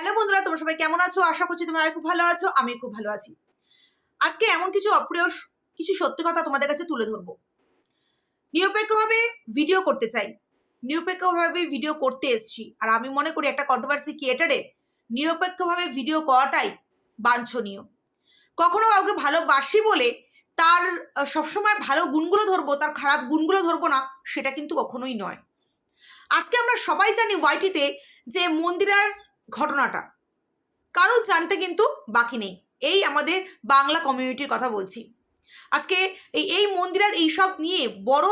Hello বন্ধুরা, তোমরা সবাই কেমন আছো? আশা করছি তোমরা খুব ভালো আছো আমি খুব ভালো আছি। আজকে এমন কিছু অপ্রিয় কিছু সত্যি কথা তোমাদের কাছে তুলে ধরবো। নিরপেক্ষভাবে ভিডিও করতে চাই। নিরপেক্ষভাবে ভিডিও করতে এসছি। আর আমি মনে করি একটা কন্ট্রোভার্সি ক্রিয়েটারে নিরপেক্ষভাবে ভিডিও করাটাই বাঞ্ছনীয়। কখনো কাউকে ভালোবাসি বলে তার সবসময় ভালো গুণগুলো ধরবো, তার খারাপ গুণগুলো ধরবো না, সেটা কিন্তু কখনোই নয়। আজকে আমরা সবাই জানি ওয়াইটিতে যে মন্দিরার ঘটনাটা। কারও জানতে কিন্তু বাকি নেই। এই আমাদের বাংলা কমিউনিটির কথা বলছি। আজকে এই এই মন্দিরের এইসব নিয়ে বড়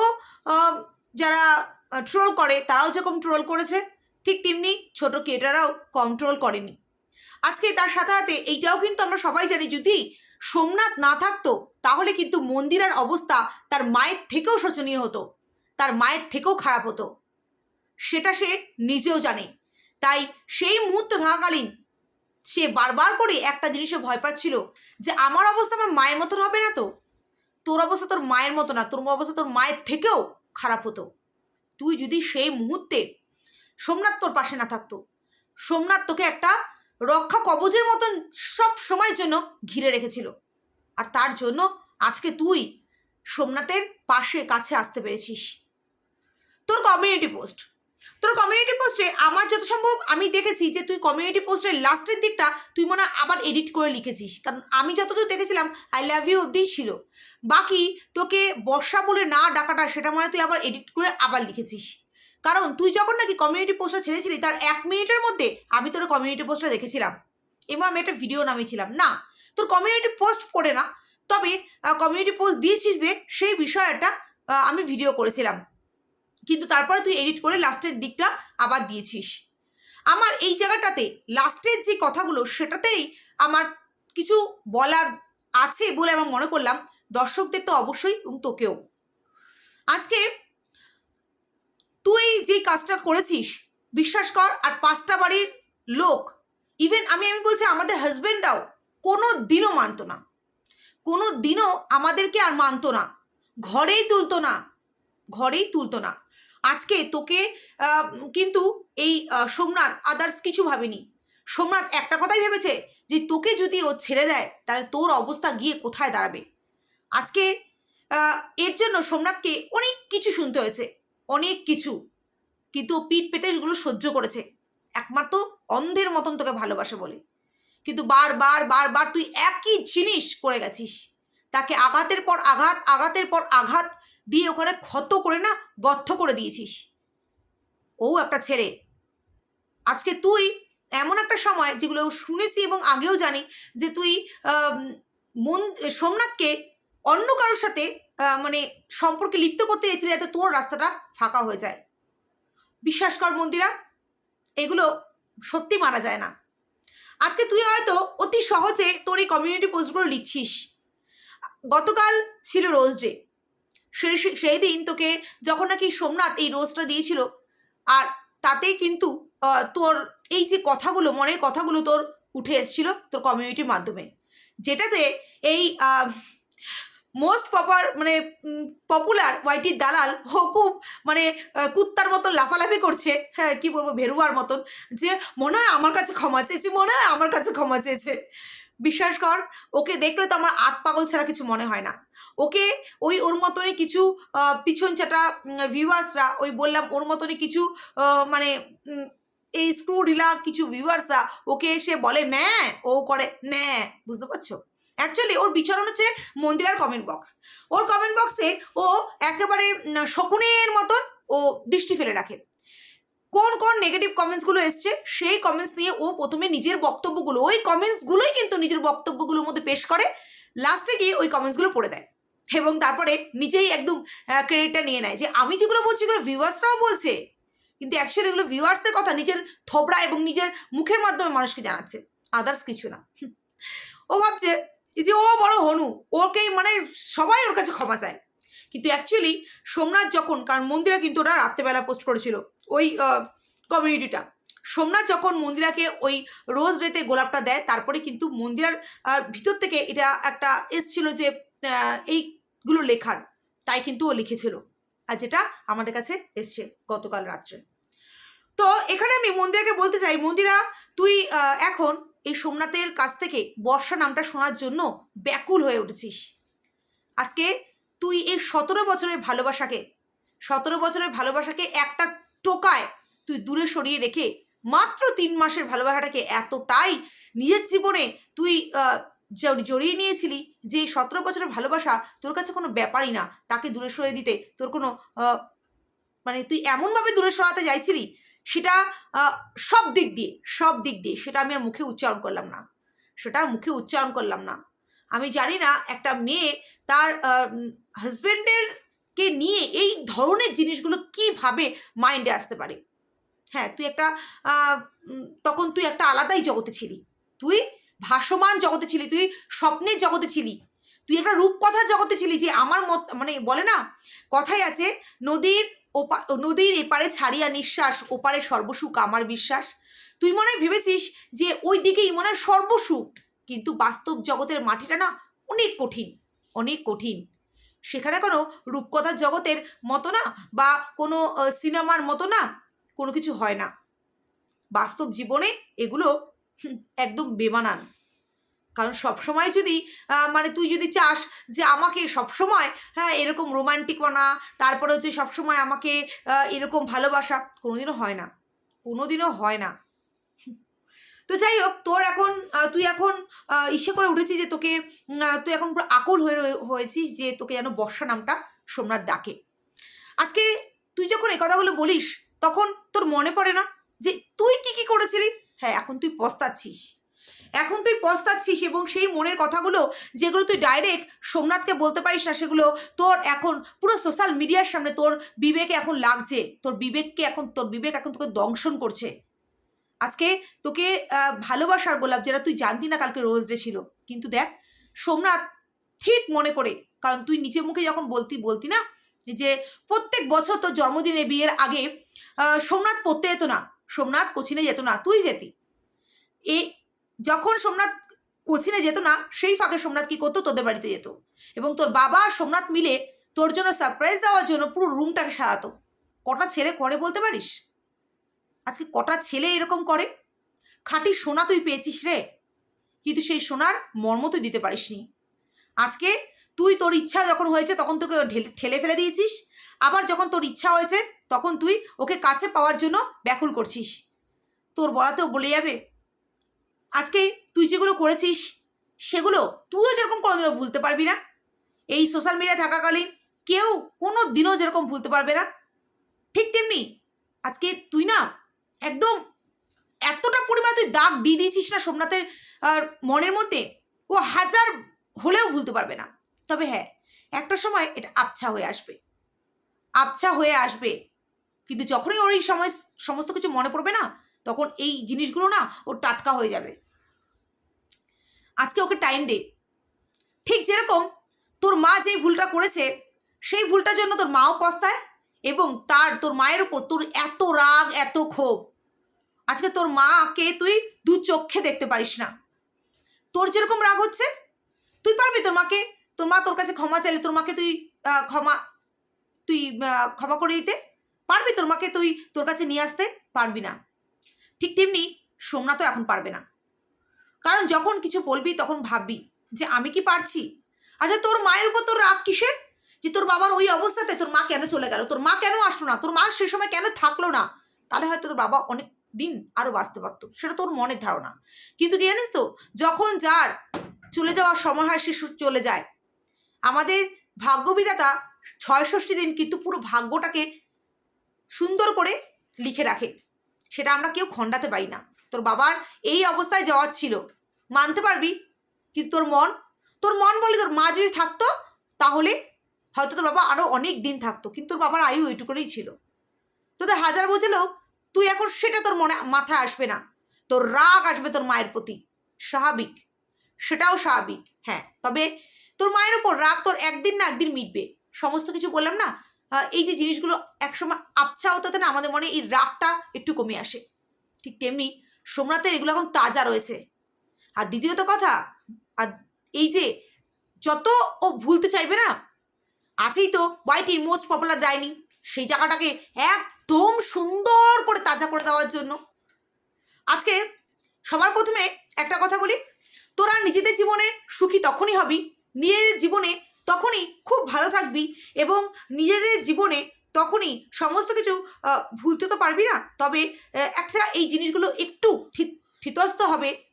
যারা ট্রোল করে, তারাও যেরকম ট্রোল করেছে, ঠিক তেমনি ছোট ক্রিয়েটাররাও কন্ট্রোল করেনি। আজকে তার সাথে সাথে এইটাও কিন্তু আমরা সবাই জানি, যদি সোমনাথ না থাকতো, তাহলে কিন্তু মন্দিরের অবস্থা তার মায়ের থেকেও শোচনীয় হতো। তার মায়ের থেকেও খারাপ হতো। সেটা সে নিজেও জানে। তাই সেই মুহূর্ত থাকাকালীন সে বারবার করে একটা জিনিসে ভয় পাচ্ছিল যে আমার অবস্থা আমার মায়ের মতন হবে না তো? তোর অবস্থা তোর মায়ের মতো না, তোর অবস্থা তোর মায়ের থেকেও খারাপ হতো। তুই যদি সেই মুহূর্তে সোমনাথ তোর পাশে না থাকতো, সোমনাথ তোকে একটা রক্ষা কবচের মতন সব সময়ের জন্য ঘিরে রেখেছিল। আর তার জন্য আজকে তুই সোমনাথের পাশে কাছে আসতে পেরেছিস। তোর কমিউনিটি পোস্ট তোর কমিউনিটি পোস্টে আমার যত সম্ভব আমি দেখেছি যে তুই কমিউনিটি পোস্টের লাস্টের দিকটা তুই মনে আবার এডিট করে লিখেছিস। কারণ আমি যতদূর দেখেছিলাম আই লাভ ইউ অব্দিই ছিল। বাকি তোকে বর্ষা বলে না ডাকাটা, সেটা মনে তুই আবার এডিট করে আবার লিখেছিস। কারণ তুই যখন নাকি কমিউনিটি পোস্টটা ছেড়েছিলি, তার এক মিনিটের মধ্যে আমি তোর কমিউনিটি পোস্টটা দেখেছিলাম। এবং আমি একটা ভিডিও নামিয়েছিলাম। না, তোর কমিউনিটি পোস্ট পড়ে না, তবে কমিউনিটি পোস্ট দিয়েছিস যে সেই বিষয়টা আমি ভিডিও করেছিলাম। কিন্তু তারপরে তুই এডিট করে লাস্টের দিকটা আবার দিয়েছিস। আমার এই জায়গাটাতে লাস্টের যে কথাগুলো সেটাতেই আমার কিছু বলার আছে বলে আমার মনে করলাম। দর্শকদের তো অবশ্যই এবং তোকেও। আজকে তুই যে কাজটা করেছিস, বিশ্বাস কর, আর পাঁচটা বাড়ির লোক ইভেন আমি আমি বলছি আমাদের হাজব্যান্ডরাও কোনো দিনও মানতো না। কোনো দিনও আমাদেরকে আর মানতো না। ঘরেই তুলতো না। ঘরেই তুলতো না। আজকে তোকে কিন্তু এই সোমনাথ আদার্স কিছু ভাবেনি। সোমনাথ একটা কথাই ভেবেছে যে তোকে যদি ও ছেড়ে দেয়, তাহলে তোর অবস্থা গিয়ে কোথায় দাঁড়াবে? আজকে এর জন্য সোমনাথকে অনেক কিছু শুনতে হয়েছে, অনেক কিছু। কিন্তু ও পিঠ পেতে সেগুলো সহ্য করেছে। একমাত্র অন্ধের মতন তোকে ভালোবাসে বলে। কিন্তু বারবার বারবার তুই একই জিনিস করে গেছিস। তাকে আঘাতের পর আঘাত, আঘাতের পর আঘাত দিয়ে ওখানে ক্ষত করে না গর্থ করে দিয়েছিস। ও একটা ছেলে। আজকে তুই এমন একটা সময়, যেগুলো শুনেছি এবং আগেও জানি, যে তুই মন, সোমনাথকে অন্য কারোর সাথে মানে সম্পর্কে লিপ্ত করতে চেয়েছিলি, যাতে তোর রাস্তাটা ফাঁকা হয়ে যায়। বিশ্বাস কর মন্দিরা, এগুলো সত্যি মারা যায় না। আজকে তুই হয়তো অতি সহজে তোর এই কমিউনিটি পোস্টগুলো লিখছিস। গতকাল ছিল রোজ ডে। সেই সেই- দিন তোকে যখন নাকি সোমনাথ এই রোজটা দিয়েছিল, আর তাতেই কিন্তু তোর এই যে কথাগুলো, মনের কথাগুলো তোর উঠে এসেছিল তোর কমিউনিটির মাধ্যমে। যেটাতে এই মোস্ট পপার মানে পপুলার ওয়াইটির দালাল, ও খুব মানে কুত্তার মতন লাফালাফি করছে হ্যাঁ কী বলব, ভেরুয়ার মতন, যে মনে হয় আমার কাছে ক্ষমা চেয়েছে, মনে হয় আমার কাছে ক্ষমা চেয়েছে। বিশ্বাস কর, ওকে দেখলে তো আমার আত পাগল ছাড়া কিছু মনে হয় না। ওকে ওই ওর মতনই কিছু পিছন চাটা ভিউয়ার্সরা ওই বললাম ওর মতনই কিছু মানে এই স্ক্রু ঢিলা কিছু ভিউয়ার্সরা ওকে এসে বলে, ম্যা ও করে, ম্যা বুঝতে পারছ? অ্যাকচুয়ালি ওর বিচরণ হচ্ছে মন্দিরার কমেন্ট বক্স ওর কমেন্ট বক্সে ও একেবারে শকুনের মতন ও দৃষ্টি ফেলে রাখে। কোন কোন নেগেটিভ কমেন্টসগুলো এসছে, সেই কমেন্টস নিয়ে ও প্রথমে নিজের বক্তব্যগুলো, ওই কমেন্টসগুলোই কিন্তু নিজের বক্তব্যগুলোর মধ্যে পেশ করে। লাস্টে গিয়ে ওই কমেন্টসগুলো পড়ে দেয়। এবং তারপরে নিজেই একদম ক্রেডিটটা নিয়ে নেয়। যে আমি যেগুলো বলছি এগুলো ভিউয়ার্সরাও বলছে। কিন্তু অ্যাকচুয়ালি এগুলো ভিউয়ার্সের কথা নিজের থোবড়া এবং নিজের মুখের মাধ্যমে মানুষকে জানাচ্ছে। আদার্স কিছু না। ও ভাবছে যে ও বড় হনু ওকে মানে সবাই ওর কাছে ক্ষমা চায়। কিন্তু অ্যাকচুয়ালি সোমনাথ যখন, কারণ মন্দিরা কিন্তু ওরা রাত্রেবেলা পোস্ট করেছিল ওই কমিউনিটিটা সোমনাথ যখন মন্দিরাকে ওই রোজ রেতে গোলাপটা দেয়, তারপরে কিন্তু মন্দিরার ভিতর থেকে এটা একটা এসছিল যে এইগুলো লেখার, তাই কিন্তু ও লিখেছিল। আর যেটা আমাদের কাছে এসছে গতকাল রাত্রে। তো এখানে আমি মন্দিরাকে বলতে চাই, মন্দিরা, তুই এখন এই সোমনাথের কাছ থেকে বর্ষা নামটা শোনার জন্য ব্যাকুল হয়ে উঠেছিস। আজকে তুই এই সতেরো বছরের ভালোবাসাকে, সতেরো বছরের ভালোবাসাকে একটা টোকায় তুই দূরে সরিয়ে রেখে মাত্র তিন মাসের ভালোবাসাটাকে এতটাই নিজের জীবনে তুই জড়িয়ে নিয়েছিলি যে সতেরো বছরের ভালোবাসা তোর কাছে কোনো ব্যাপারই না। তাকে দূরে সরিয়ে দিতে তোর কোনো মানে তুই এমনভাবে দূরে সরাতে চাইছিলি সেটা সব দিক দিয়ে, সব দিক দিয়ে সেটা আমি আর মুখে উচ্চারণ করলাম না। সেটা মুখে উচ্চারণ করলাম না। আমি জানি না একটা মেয়ে তার হাজব্যান্ডের কে নিয়ে এই ধরনের জিনিসগুলো কীভাবে মাইন্ডে আসতে পারে? হ্যাঁ তুই একটা তখন তুই একটা আলাদাই জগতে ছিলি। তুই ভাসমান জগতে ছিলি, তুই স্বপ্নের জগতে ছিলি। তুই একটা রূপকথার জগতে ছিলি যে আমার মত মানে বলে না কথাই আছে, নদীর ওপা, নদীর এপারে ছাড়িয়া নিঃশ্বাস, ওপারে সর্বসুখ আমার বিশ্বাস। তুই মনে হয় ভেবেছিস যে ওই দিকেই মনে হয় সর্বসুখ, কিন্তু বাস্তব জগতের মাটিটা না অনেক কঠিন অনেক কঠিন। সেখানে কোনো রূপকথার জগতের মতো না বা কোনো সিনেমার মতো না? কোনো কিছু হয় না। বাস্তব জীবনে এগুলো একদম বেমানান। কারণ সবসময় যদি মানে তুই যদি চাস যে আমাকে সবসময় হ্যাঁ এরকম রোমান্টিক বানা, তারপরে হচ্ছে সবসময় আমাকে এরকম ভালোবাসা, কোনোদিনও হয় না। কোনোদিনও হয় না। তো যাই হোক তোর এখন তুই এখন ইসে করে উঠেছিস যে তোকে তুই এখন পুরো আকুল হয়ে হয়েছিস যে তোকে যেন বর্ষা নামটা সোমনাথ ডাকে। আজকে তুই যখন এই কথাগুলো বলিস, তখন তোর মনে পড়ে না যে তুই কি কি করেছিলি? হ্যাঁ এখন তুই পস্তাচ্ছিস। এখন তুই পস্তাচ্ছিস এবং সেই মনের কথাগুলো যেগুলো তুই ডাইরেক্ট সোমনাথকে বলতে পারিস না, সেগুলো তোর এখন পুরো সোশ্যাল মিডিয়ার সামনে তোর বিবেকে এখন লাগছে। তোর বিবেককে এখন, তোর বিবেক এখন তোকে দংশন করছে। আজকে তোকে ভালোবাসার গোলাপ যেটা তুই জানতি না কালকে রোজ ডে ছিল। কিন্তু দেখ, সোমনাথ ঠিক মনে করে, কারণ তুই নিচে মুখে যখন বলতি বলতি না যে, প্রত্যেক বছর তোর জন্মদিনে বিয়ের আগে সোমনাথ পড়তে যেত না। সোমনাথ কোচিনে যেত না, তুই যেতি। এই যখন সোমনাথ কোচিনে যেত না, সেই ফাঁকে সোমনাথ কি করতো? তোদের বাড়িতে যেত। এবং তোর বাবা আর সোমনাথ মিলে তোর জন্য সারপ্রাইজ দেওয়ার জন্য পুরো রুমটাকে সাজাতো। কটা ছেলে করে বলতে পারিস? আজকে কটা ছেলে এরকম করে? খাঁটি সোনা তুই পেয়েছিস রে। কিন্তু সেই সোনার মর্ম তুই দিতে পারিসনি। আজকে তুই তোর ইচ্ছা যখন হয়েছে তখন তোকে ঠেলে ফেলে দিয়েছিস। আবার যখন তোর ইচ্ছা হয়েছে তখন তুই ওকে কাছে পাওয়ার জন্য ব্যাকুল করছিস। তোর বলাতেও বলে যাবে। আজকে তুই যেগুলো করেছিস, সেগুলো তুইও যেরকম কোনোদিনও ভুলতে পারবি না। এই সোশ্যাল মিডিয়া থাকাকালীন কেউ কোনো দিনও যেরকম ভুলতে পারবে না। ঠিক তেমনি আজকে তুই না একদম এতটা পরিমাণে তুই দাগ দিয়ে দিয়েছিস না সোমনাথের, আর মনের মধ্যে, ও হাজার হলেও ভুলতে পারবে না। তবে হ্যাঁ একটা সময় এটা আবছা হয়ে আসবে। আবছা হয়ে আসবে। কিন্তু যখনই ওর এই সময়, সমস্ত কিছু মনে পড়বে না, তখন এই জিনিসগুলো না ওর টাটকা হয়ে যাবে। আজকে ওকে টাইম দে। ঠিক যেরকম তোর মা যে ভুলটা করেছে, সেই ভুলটার জন্য তোর মাও পস্তায়। এবং তার, তোর মায়ের উপর তোর এত রাগ, এত ক্ষোভ। আজকে তোর মাকে তুই দু চোখে দেখতে পারিস না। তোর যেরকম রাগ হচ্ছে, তুই পারবি তোর মাকে, তোর মা তোর কাছে ক্ষমা চাইলে তোর মাকে তুই ক্ষমা তুই ক্ষমা করে দিতে। পারবি তোর মাকে তুই তোর কাছে নিয়ে আসতে, পারবি না। ঠিক তেমনি সোমনাথও এখন পারবে না। কারণ যখন কিছু বলবি তখন ভাববি যে আমি কি পারছি? আচ্ছা তোর মায়ের উপর তোর রাগ কিসের? যে তোর বাবার ওই অবস্থাতে তোর মা কেন চলে গেল? তোর মা কেন আসলো না? তোর মা সে সময় কেন থাকল না? তাহলে হয়তো তোর বাবা অনেক দিন আরও বাঁচতে পারতো। সেটা তোর মনের ধারণা। কিন্তু কি জানিস তো, যখন যার চলে যাওয়ার সময় হয় সু- চলে যায়। আমাদের ভাগ্যবিধাতা ছয়ষষ্ঠী দিন কিন্তু পুরো ভাগ্যটাকে সুন্দর করে লিখে রাখে। সেটা আমরা কেউ খণ্ডাতে পারি না। তোর বাবার এই অবস্থায় যাওয়ার ছিল। মানতে পারবি? কিন্তু তোর মন তোর মন বলে তোর মা যদি থাকতো, তাহলে হয়তো তোর বাবা আরও অনেক দিন থাকতো, কিন্তু তোর বাবার আয়ু ওইটুকুনেই ছিল। তোদের হাজার বোঝালেও তুই এখন সেটা তোর মনে, মাথায় আসবে না। তোর রাগ আসবে তোর মায়ের প্রতি। স্বাভাবিক। সেটাও স্বাভাবিক হ্যাঁ। তবে তোর মায়ের ওপর রাগ তোর একদিন না একদিন মিটবে। সমস্ত কিছু বললাম না এই যে জিনিসগুলো একসময় আবছা হতে না আমাদের মনে এই রাগটা একটু কমে আসে। ঠিক তেমনি সোমনাথের এগুলো এখন তাজা রয়েছে। আর দ্বিতীয়ত কথা, আর এই যে যত ও ভুলতে চাইবে না আছেই তো ওয়াইটির মোস্ট পপুলার ডাইনি সেই জায়গাটাকে একদম সুন্দর করে তাজা করে দেওয়ার জন্য। আজকে সবার প্রথমে একটা কথা বলি, তোরা নিজেদের জীবনে সুখী তখনই হবি, নিজেদের জীবনে তখনই খুব ভালো থাকবি এবং নিজেদের জীবনে তখনই সমস্ত কিছু ভুলতে তো পারবি না। তবে একটা এই জিনিসগুলো একটু থি- থিতস্ত হবে।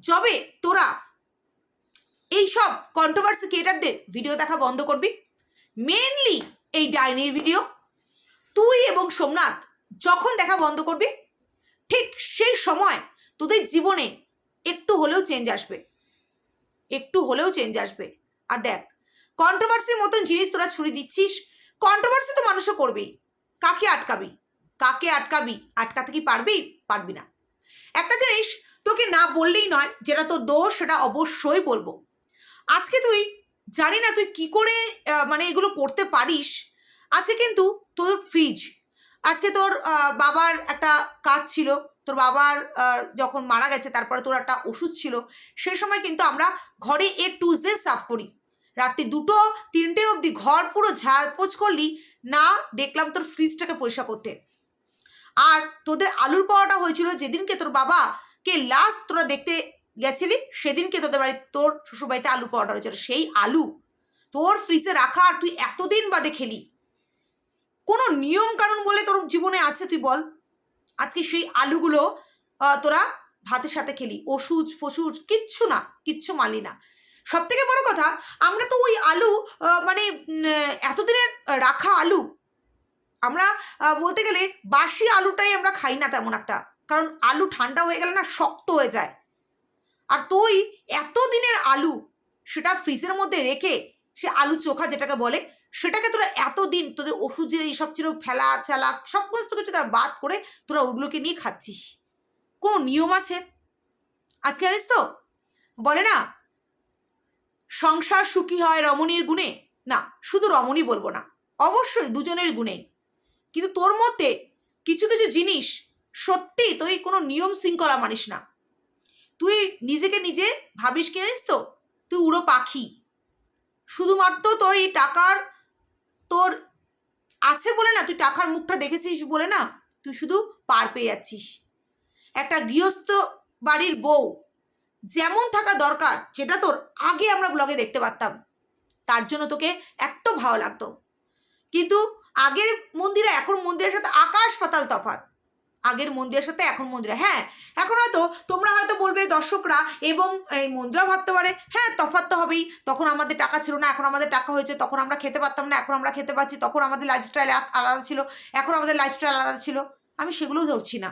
যবে তোরা এই সব কন্ট্রোভার্সি ক্রিয়েটারদের ভিডিও দেখা বন্ধ করবি? মেনলি এই ডাইনির ভিডিও তুই এবং সোমনাথ যখন দেখা বন্ধ করবি, ঠিক সেই সময় তোদের জীবনে একটু হলেও চেঞ্জ আসবে। একটু হলেও চেঞ্জ আসবে। আর দেখ কন্ট্রোভার্সির মতন জিনিস তোরা ছুরি দিচ্ছিস কন্ট্রোভার্সি তো মানুষও করবেই। কাকে আটকাবি? কাকে আটকাবি? আটকাতে কি পারবি? পারবি না। একটা জিনিস তোকে না বললেই নয়, যেটা তোর দোষ, সেটা অবশ্যই বলব। আজকে তুই জানি না তুই কি করে মানে এগুলো করতে পারিস। আজকে কিন্তু তোর ফ্রিজ আজকে তোর বাবার একটা কাজ ছিল। তোর বাবার যখন মারা গেছে, তারপরে তোর একটা ওষুধ ছিল। সেই সময় কিন্তু আমরা ঘরে এ টুজডে সাফ করি। রাত্রি দুটো, তিনটে অবধি ঘর পুরো ঝাড়পোছ করলি, না দেখলাম তোর ফ্রিজটাকে পরিষ্কার করতে। আর তোদের আলুর পাওয়াটা হয়েছিল যেদিনকে তোর বাবাকে লাস্ট তোরা দেখতে গেছিলি? সেদিনকে তোদের বাড়ি তোর শ্বশুরবাড়িতে আলু পাওয়াটা হয়েছিল সেই আলু তোর ফ্রিজে রাখা আর তুই এতদিন বাদে খেলি। কোনো নিয়ম কানুন বলে তোর জীবনে আছে তুই বল। আজকে সেই আলুগুলো তোরা ভাতের সাথে খেলি। ওষুধ ফসুজ কিচ্ছু না, কিচ্ছু মানলি না। সব থেকে বড় কথা, আমরা তো ওই আলু মানে এতদিনের রাখা আলু, আমরা বলতে গেলে বাসি আলুটাই আমরা খাই না তেমন একটা। কারণ আলু ঠান্ডা হয়ে গেলে না শক্ত হয়ে যায়। আর তুই এতদিনের আলু সেটা ফ্রিজের মধ্যে রেখে সে আলু চোখা যেটাকে বলে, সেটাকে তোরা এতদিন তোদের ওষুধের এইসব ছিল ফেলা ফেলা, সমস্ত কিছু তার বাদ করে তোরা ওগুলোকে নিয়ে খাচ্ছিস। কোনো নিয়ম আছে? আজকে জানিস তো? বলে না, সংসার সুখী হয় রমণীর গুণে? না, শুধু রমণী বলব না, অবশ্যই দুজনের গুণে। কিন্তু তোর মধ্যে কিছু কিছু জিনিস সত্যি তুই কোনো নিয়ম শৃঙ্খলা মানিস না। তুই নিজেকে নিজে ভাবিস কি জানিস তো? তুই উড়ো পাখি। শুধুমাত্র তোর এই টাকার তোর আছে বলে না, তুই টাকার মুখটা দেখেছিস বলে না? তুই শুধু পার পেয়ে যাচ্ছিস। একটা গৃহস্থ বাড়ির বউ যেমন থাকা দরকার, যেটা তোর আগে আমরা ব্লগে দেখতে পারতাম, তার জন্য তোকে এত ভালো লাগতো। কিন্তু আগের মন্দিরে, এখন মন্দিরের সাথে আকাশ পাতাল তফাৎ। আগের মন্দিরের সাথে এখন মন্দিরে। হ্যাঁ এখন হয়তো তোমরা হয়তো বলবে দর্শকরা, এবং এই মন্দিরাও ভাবতে পারে হ্যাঁ তফাৎ তো হবেই। তখন আমাদের টাকা ছিল না, এখন আমাদের টাকা হয়েছে, তখন আমরা খেতে পারতাম না, এখন আমরা খেতে পাচ্ছি তখন আমাদের লাইফস্টাইল আলাদা ছিল, এখন আমাদের লাইফস্টাইল আলাদা ছিল। আমি সেগুলো ধরছি না।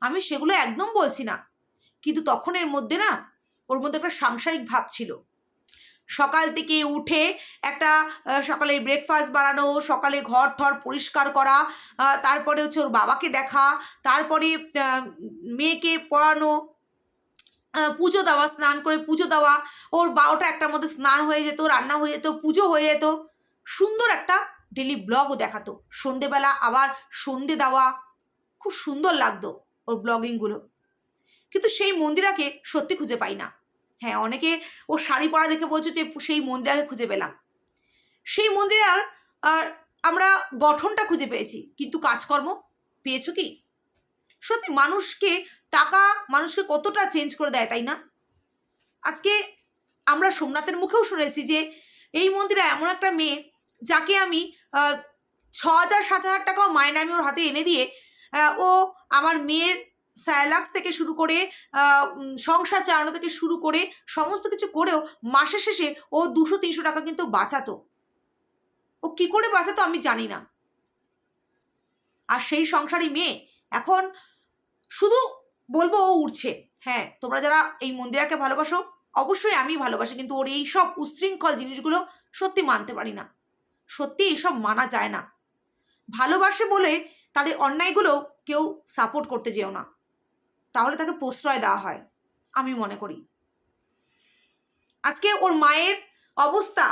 আমি সেগুলো একদম বলছি না। কিন্তু তখন এর মধ্যে না, ওর মধ্যে একটা সাংসারিক ভাব ছিল। সকাল থেকে উঠে একটা সকালে ব্রেকফাস্ট বানানো, সকালে ঘর ঠর পরিষ্কার করা তারপরে হচ্ছে ওর বাবাকে দেখা, তারপরে মেয়েকে পড়ানো পুজো দেওয়া, স্নান করে পুজো দেওয়া, ওর বারোটা একটার মধ্যে স্নান হয়ে যেত, রান্না হয়ে যেত, পুজো হয়ে যেত। সুন্দর একটা ডেলি ব্লগও দেখাতো। সন্ধেবেলা আবার সন্ধে দেওয়া, খুব সুন্দর লাগতো ওর ব্লগিংগুলো কিন্তু সেই মন্দিরাকে সত্যি খুঁজে পাই না। হ্যাঁ অনেকে ও শাড়ি পরা দেখে বলছো যে, সেই মন্দিরাকে খুঁজে পেলাম। সেই মন্দিরার আর আমরা গঠনটা খুঁজে পেয়েছি, কিন্তু কাজকর্ম পেয়েছ কি? সত্যি মানুষকে, টাকা মানুষকে কতটা চেঞ্জ করে দেয় তাই না? আজকে আমরা সোমনাথের মুখেও শুনেছি যে, এই মন্দিরে এমন একটা মেয়ে যাকে আমি ছ হাজার, সাত হাজার টাকাও মায়না আমি ওর হাতে এনে দিয়ে ও আমার মেয়ের স্যালাক্স থেকে শুরু করে সংসার চালানো থেকে শুরু করে সমস্ত কিছু করেও মাসের শেষে ও দুশো, তিনশো টাকা কিন্তু বাঁচাতো। ও কি করে বাঁচাতো আমি জানি না। আর সেই সংসারী মেয়ে এখন শুধু বলব ও উঠছে হ্যাঁ তোমরা যারা এই মন্দিরাকে ভালোবাসো, অবশ্যই আমি ভালোবাসি, কিন্তু ওর এই সব উচ্ছৃঙ্খল জিনিসগুলো সত্যি মানতে পারি না। সত্যি এইসব মানা যায় না। ভালোবাসে বলে তাদের অন্যায়গুলো কেউ সাপোর্ট করতে যেও না। তাহলে তাকে প্রশ্রয় দেওয়া হয়, আমি মনে করি। আজকে ওর মায়ের অবস্থা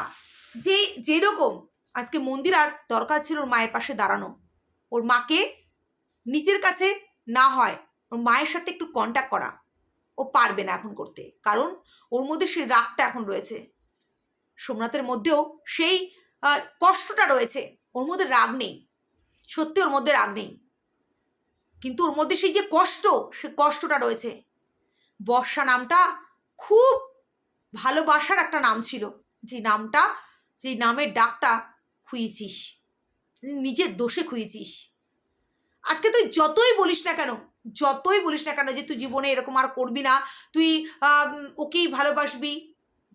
যে, যেরকম, আজকে মন্দির আর দরকার ছিল ওর মায়ের পাশে দাঁড়ানো। ওর মাকে নিজের কাছে না হয়, ওর মায়ের সাথে একটু কন্ট্যাক্ট করা। ও পারবে না এখন করতে, কারণ ওর মধ্যে সেই রাগটা এখন রয়েছে। সোমনাথের মধ্যেও সেই কষ্টটা রয়েছে, ওর মধ্যে রাগ নেই। সত্যি ওর মধ্যে রাগ নেই। কিন্তু ওর মধ্যে সেই যে কষ্ট, সে কষ্টটা রয়েছে। বর্ষা নামটা খুব ভালোবাসার একটা নাম ছিল। যে নামটা, যে নামের ডাকটা খুইয়েছিস নিজের দোষে খুইয়েছিস আজকে তুই যতই বলিস না কেন, যতই বলিস না কেন যে তুই জীবনে এরকম আর করবি না, তুই ওকেই ভালোবাসবি,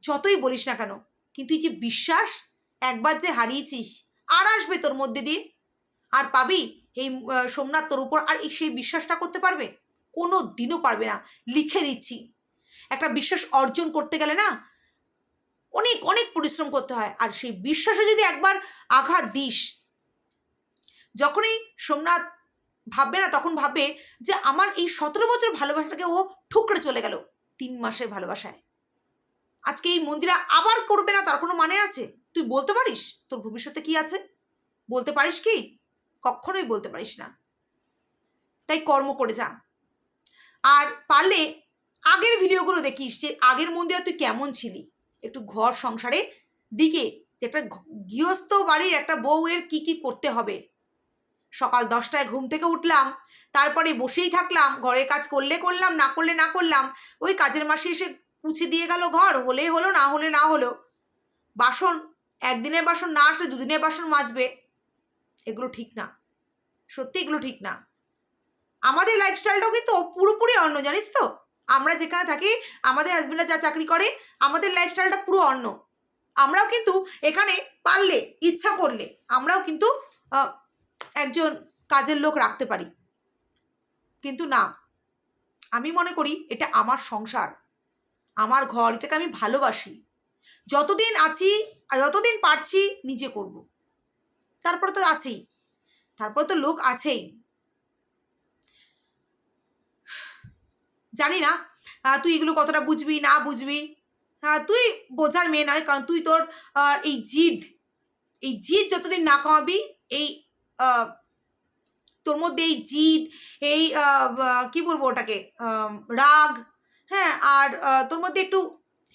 যতই বলিস না কেন, কিন্তু এই যে বিশ্বাস একবার যে হারিয়েছিস, আর আসবে তোর মধ্যে দিয়ে। আর পাবি এই সোমনাথ তোর উপর আর সেই বিশ্বাসটা করতে পারবে? কোনো দিনও পারবে না। লিখে দিচ্ছি। একটা বিশ্বাস অর্জন করতে গেলে না অনেক অনেক পরিশ্রম করতে হয়। আর সেই বিশ্বাসে যদি একবার আঘাত দিস, যখনই সোমনাথ ভাববে না, তখন ভাববে যে আমার এই সতেরো বছর ভালোবাসাটাকে ও ঠুকরে চলে গেল তিন মাসের ভালোবাসায়। আজকে এই মন্দিরা আবার করবে না, তার কোনো মানে আছে? তুই বলতে পারিস? তোর ভবিষ্যতে কি আছে? বলতে পারিস কি? কখনোই বলতে পারিস না। তাই কর্ম করে যা। আর পারলে আগের ভিডিওগুলো দেখিস যে আগের মন্দিরে তুই কেমন ছিলি। একটু ঘর সংসারে দিকে একটা গৃহস্থ বাড়ির একটা বউয়ের কি কি করতে হবে। সকাল দশটায় ঘুম থেকে উঠলাম, তারপরে বসেই থাকলাম, ঘরের কাজ করলে করলাম, না করলে না করলাম, ওই কাজের মাসে এসে পুছে দিয়ে গেল ঘর, হলে হলো, না হলে না হলো। বাসন, একদিনের বাসন না আসলে দুদিনের বাসন মাজবে। এগুলো ঠিক না। সত্যি এগুলো ঠিক না। আমাদের লাইফস্টাইলটাও কিন্তু পুরোপুরি অন্য, জানিস তো? আমরা যেখানে থাকি, আমাদের হাজবেন্ডরা যা চাকরি করে, আমাদের লাইফস্টাইলটা পুরো অন্য। আমরাও কিন্তু এখানে পারলে, ইচ্ছা করলে, আমরাও কিন্তু একজন কাজের লোক রাখতে পারি। কিন্তু না, আমি মনে করি এটা আমার সংসার, আমার ঘর, এটাকে আমি ভালোবাসি। যতদিন আছি, যতদিন পারছি, নিজে করব। তারপরে তো আছেই। তারপরে তো লোক আছেই। জানি না তুই এগুলো কতটা বুঝবি, না বুঝবি? হ্যাঁ তুই বোঝার মেয়ে নয়, কারণ তুই তোর এই জিদ এই জিদ যতদিন না কমাবি, এই তোর মধ্যে এই জিদ, এই কি বলব ওটাকে রাগ হ্যাঁ আর তোর মধ্যে একটু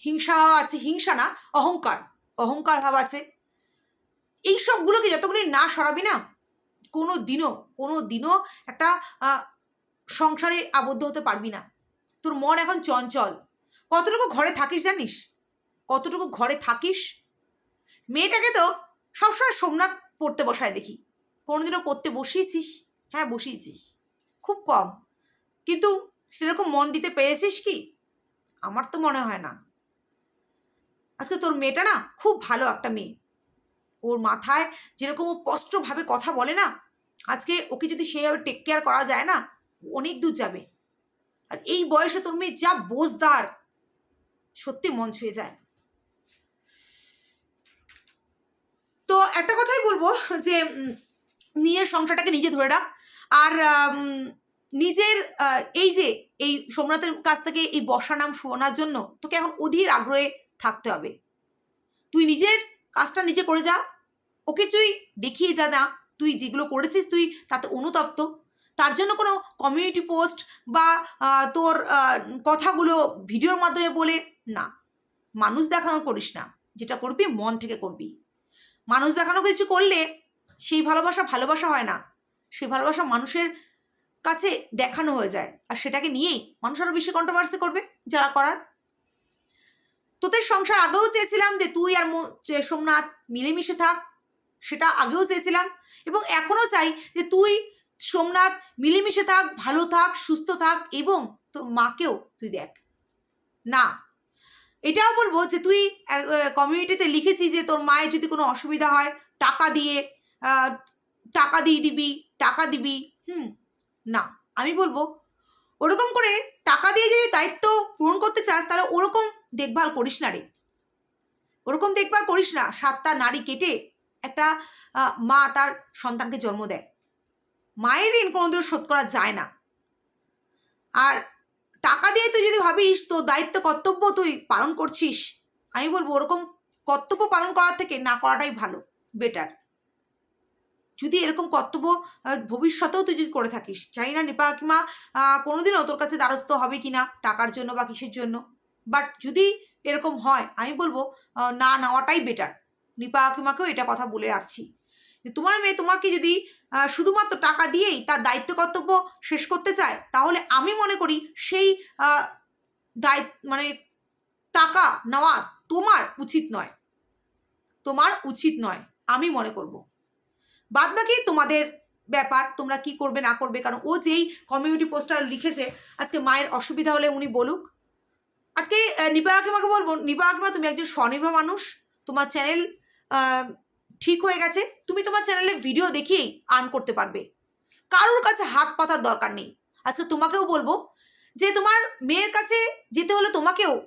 হিংসা আছে, হিংসা না, অহংকার অহংকার ভাব আছে। এই সবগুলোকে যতগুলি না সরাবি না, কোনো দিনও কোনো দিনও একটা সংসারে আবদ্ধ হতে পারবি না। তোর মন এখন চঞ্চল। কতটুকু ঘরে থাকিস জানিস? কতটুকু ঘরে থাকিস? মেয়েটাকে তো সবসময় সোমনাথ পড়তে বসায় দেখি। কোনোদিনও পড়তে বসিয়েছিস? হ্যাঁ বসিয়েছিস। খুব কম। কিন্তু সেরকম মন দিতে পেরেছিস কি? আমার তো মনে হয় না। আজকে তোর মেয়েটা না খুব ভালো একটা মেয়ে। ওর মাথায় যেরকম ও স্পষ্টভাবে কথা বলে না, আজকে ওকে যদি সেইভাবে টেক কেয়ার করা যায় না অনেক দূর যাবে। আর এই বয়সে তোর মেয়ে যা বোঝদার, সত্যি মন ছুঁয়ে যায়। তো একটা কথাই বলব যে নিজের সংসারটাকে নিজে ধরে রাখ। আর নিজের এই যে, এই সোমনাথের কাছ থেকে এই বর্ষা নাম শোনার জন্য তোকে এখন অধীর আগ্রহে থাকতে হবে। তুই নিজের কাজটা নিজে করে যা ওকে তুই দেখিয়ে যা না। তুই যেগুলো করেছিস তুই তাতে অনুতপ্ত। তার জন্য কোনো কমিউনিটি পোস্ট বা তোর কথাগুলো ভিডিওর মাধ্যমে বলে না। মানুষ দেখানো করিস না। যেটা করবি মন থেকে করবি। মানুষ দেখানো কিছু করলে সেই ভালোবাসা ভালোবাসা হয় না। সেই ভালোবাসা মানুষের কাছে দেখানো হয়ে যায়। আর সেটাকে নিয়েই মানুষ আরও বেশি কন্ট্রোভার্সি করবে যারা করার। তোদের সংসার আগেও চেয়েছিলাম যে তুই আর সোমনাথ মিলেমিশে থাক। সেটা আগেও চেয়েছিলাম এবং এখনও চাই যে তুই, সোমনাথ মিলেমিশে থাক, ভালো থাক, সুস্থ থাক এবং তোর মাকেও তুই দেখ। না, এটাও বলব যে তুই কমিউনিটিতে লিখেছিস যে তোর মায়ের যদি কোনো অসুবিধা হয়, টাকা দিয়ে টাকা দিয়ে দিবি, টাকা দিবি, হুম, না, আমি বলব ওরকম করে টাকা দিয়ে যদি দায়িত্ব পূরণ করতে চাস, তাহলে ওরকম দেখভাল করিস না রে। ওরকম দেখভাল করিস না, সাতটা নারী কেটে একটা মা তার সন্তানকে জন্ম দেয়। মায়ের ঋণ কোনোদিনও শোধ করা যায় না। আর টাকা দিয়ে তুই যদি ভাবিস তোর দায়িত্ব, কর্তব্য তুই পালন করছিস, আমি বলব ওরকম কর্তব্য পালন করার থেকে না করাটাই ভালো বেটার যদি এরকম কর্তব্য ভবিষ্যতেও তুই যদি করে থাকিস, জানি না নিপা কিমা কোনোদিনও তোর কাছে দ্বারস্থ হবে কি না টাকার জন্য বা কিসের জন্য। বাট যদি এরকম হয়, আমি বলব না নেওয়াটাই বেটার নিপা কিমাকেও এটা কথা বলে রাখছি। তোমার মেয়ে তোমাকে যদি শুধুমাত্র টাকা দিয়েই তার দায়িত্ব কর্তব্য শেষ করতে চায়, তাহলে আমি মনে করি সেই দায়িত্ব মানে টাকা নেওয়া তোমার উচিত নয়। তোমার উচিত নয়, আমি মনে করব। বাদ বাকি তোমাদের ব্যাপার, তোমরা কি করবে না করবে, কারণ ও যেই কমিউনিটি পোস্টার লিখেছে, আজকে মায়ের অসুবিধা হলে উনি বলুক। আজকে নিপা কাকিমাকে বলব, নিপা আকিমা তুমি একজন স্বনির্ভর মানুষ, তোমার চ্যানেল ঠিক হয়ে গেছে। তুমি তোমার চ্যানেলে ভিডিও দেখিয়েই আর্ন করতে পারবে। কারোর কাছে হাত পাতার দরকার নেই। আজকে তোমাকেও বলব যে তোমার মেয়ের কাছে যেতে হলে তোমাকেও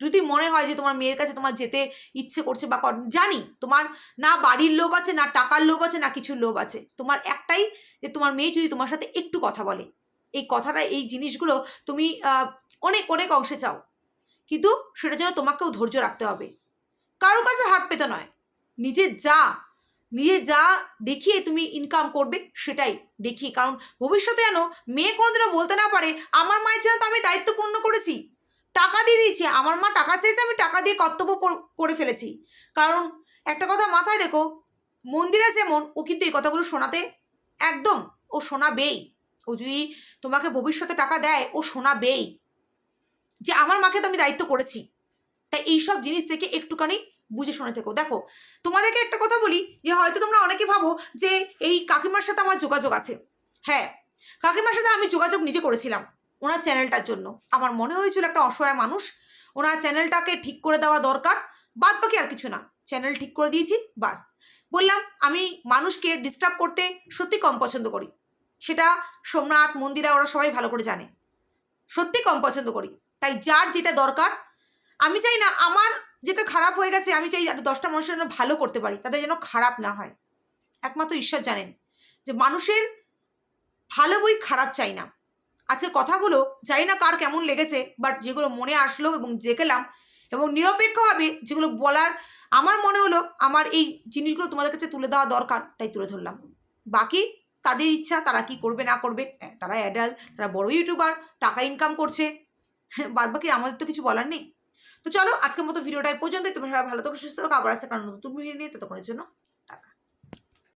যদি মনে হয় যে তোমার মেয়ের কাছে তোমার যেতে ইচ্ছে করছে বা কর- জানি তোমার না বাড়ির লোভ আছে, না টাকার লোভ আছে, না কিছুর লোভ আছে। তোমার একটাই যে তোমার মেয়ে যদি তোমার সাথে একটু কথা বলে, এই কথাটা, এই জিনিসগুলো তুমি অনেক অনেক অংশে চাও। কিন্তু সেটা যেন তোমাকেও ধৈর্য রাখতে হবে। কারোর কাছে হাত পেতে নয়। নিজে যা নিজে যা দেখিয়ে তুমি ইনকাম করবে সেটাই দেখি কারণ ভবিষ্যতে যেন মেয়ে কোনোদিনও বলতে না পারে, আমার মায়ের জন্য তো আমি দায়িত্ব পূর্ণ করেছি, টাকা দিয়ে দিয়েছি, আমার মা টাকা চেয়েছে, আমি টাকা দিয়ে কর্তব্য করে ফেলেছি। কারণ একটা কথা মাথায় রেখো, মন্দিরে যেমন ও কিন্তু এই কথাগুলো শোনাতে একদম ও শোনাবেই। ও যদি তোমাকে ভবিষ্যতে টাকা দেয়, ও শোনাবেই যে আমার মাকে তো আমি দায়িত্ব করেছি। তাই এইসব জিনিস থেকে একটুখানি বুঝে শুনে থেকো। দেখো, তোমাদেরকে একটা কথা বলি, যে হয়তো তোমরা অনেকে ভাবো যে এই কাকিমার সাথে আমার যোগাযোগ আছে। হ্যাঁ কাকিমার সাথে আমি যোগাযোগ নিজে করেছিলাম ওনার চ্যানেলটার জন্য। আমার মনে হয়েছিল একটা অসহায় মানুষ, ওনার চ্যানেলটাকে ঠিক করে দেওয়া দরকার বাদ বাকি আর কিছু না। চ্যানেল ঠিক করে দিয়েছি, বাস। বললাম, আমি মানুষকে ডিস্টার্ব করতে সত্যি কম পছন্দ করি। সেটা সোমনাথ, মন্দিরা, ওরা সবাই ভালো করে জানে। সত্যি কম পছন্দ করি। তাই যার যেটা দরকার, আমি চাই না আমার যেটা খারাপ হয়ে গেছে, আমি চাই আর দশটা মানুষের যেন ভালো করতে পারি, তাদের যেন খারাপ না হয়। একমাত্র ঈশ্বর জানেন যে মানুষের ভালো বই খারাপ চাই না। আজকের কথাগুলো জানি না কার কেমন লেগেছে বাট যেগুলো মনে আসলো এবং দেখলাম এবং নিরপেক্ষভাবে যেগুলো বলার আমার মনে হলো, আমার এই জিনিসগুলো তোমাদের কাছে তুলে দেওয়া দরকার, তাই তুলে ধরলাম। বাকি তাদের ইচ্ছা, তারা কি করবে, না করবে, তারা অ্যাডাল্ট তারা বড় ইউটিউবার টাকা ইনকাম করছে বাদ বাকি আমাদের তো কিছু বলার নেই। তো চলো, আজকের মতো ভিডিওটা পর্যন্ত তোমরা ভালো থাকো, সুস্থ থাকো। আবার আসতে কারণ নতুন ভিডিও নিয়ে। ততক্ষণের জন্য